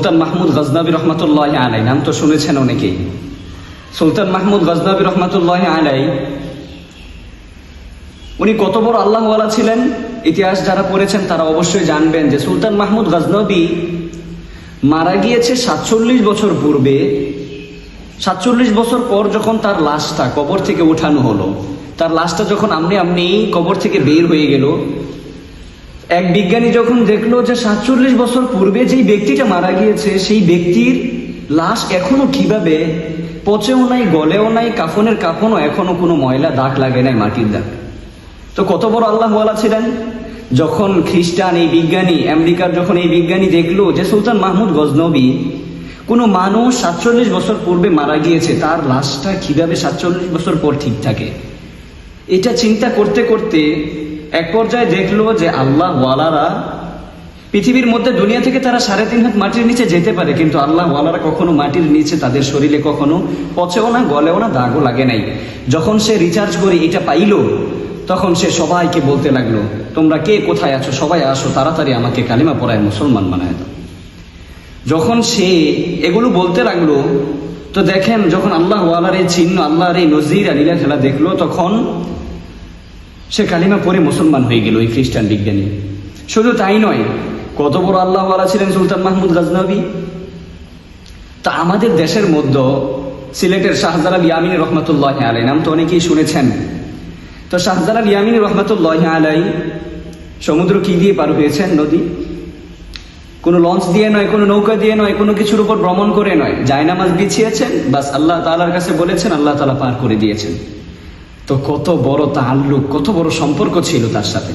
সুলতান মাহমুদ গজনবী রহমতুল্লাহ আলাই নাম তো শুনেছেন অনেকেই। সুলতান মাহমুদ গজনবী রহমতুল্লাহ আলাই উনি কত বড় আল্লাহওয়ালা ছিলেন? ইতিহাস যারা পড়েছেন তারা অবশ্যই জানবেন যে সুলতান মাহমুদ গজনবী মারা গিয়েছে সাতচল্লিশ বছর পূর্বে। সাতচল্লিশ বছর পর যখন তার লাশটা কবর থেকে উঠানো হলো, তার লাশটা যখন আমনি আমনি কবর থেকে বের হয়ে গেল এক বিজ্ঞানী যখন দেখল যে সাতচল্লিশ বছর পূর্বে যেই ব্যক্তিটা মারা গিয়েছে, সেই ব্যক্তির লাশ এখনও কীভাবে পচেও নাই, গলেও নাই, কাফনের কাফনও এখনও কোনো ময়লা দাগ লাগে নাই মাটির দাগ। তো কত বড় আল্লাহওয়ালা ছিলেন? যখন খ্রিস্টান এই বিজ্ঞানী, আমেরিকার যখন এই বিজ্ঞানী দেখল যে সুলতান মাহমুদ গজনবী কোনো মানুষ সাতচল্লিশ বছর পূর্বে মারা গিয়েছে, তার লাশটা কীভাবে সাতচল্লিশ বছর পর ঠিক থাকে? এটা চিন্তা করতে করতে এক পর্যায়ে দেখল যে আল্লাহ ওয়ালারা পৃথিবীর মধ্যে দুনিয়া থেকে তারা সাড়ে তিন হাত মাটির নিচে যেতে পারে, কিন্তু আল্লাহ ওয়ালারা কখনো মাটির নিচে তাদের শরীরে কখনো পচেও না, গলেও না, দাগও লাগে নাই। যখন সে রিচার্জ করে এটা পাইলো, তখন সে সবাইকে বলতে লাগল, তোমরা কে? কোথায় আছো? সবাই আসো, তাড়াতাড়ি আমাকে কালিমা পড়ায়, মুসলমান বানায় দাও। যখন সে এগুলো বলতে লাগল, তো দেখেন যখন আল্লাহ ওয়ালার এই চিহ্ন, আল্লাহর এই নজির আলীলা খেলা দেখল, তখন সে কালিমা পরে মুসলমান হয়ে গেল ওই খ্রিস্টান বিজ্ঞানী। শুধু তাই নয়, কত বড় আল্লাহওয়ালা ছিলেন সুলতান মাহমুদ গাজনবী। তা আমাদের দেশের মধ্যে সিলেটের শাহজালাল ইয়ামিনী রহমতুল্লাহ আলাই নাম তো অনেকেই শুনেছেন। তো শাহজালাল ইয়ামিনী রহমতুল্লাহ আলাই সমুদ্র কি দিয়ে পার হয়েছেন নদী? কোনো লঞ্চ দিয়ে নয়, কোনো নৌকা দিয়ে নয়, কোনো কিছুর উপর ভ্রমণ করে নয়। জায়নামাজ বিছিয়েছেন, বাস আল্লাহ তালার কাছে বলেছেন, আল্লাহ তালা পার করে দিয়েছেন। তো কত বড় তাল্লুক কত বড় সম্পর্ক ছিল তার সাথে।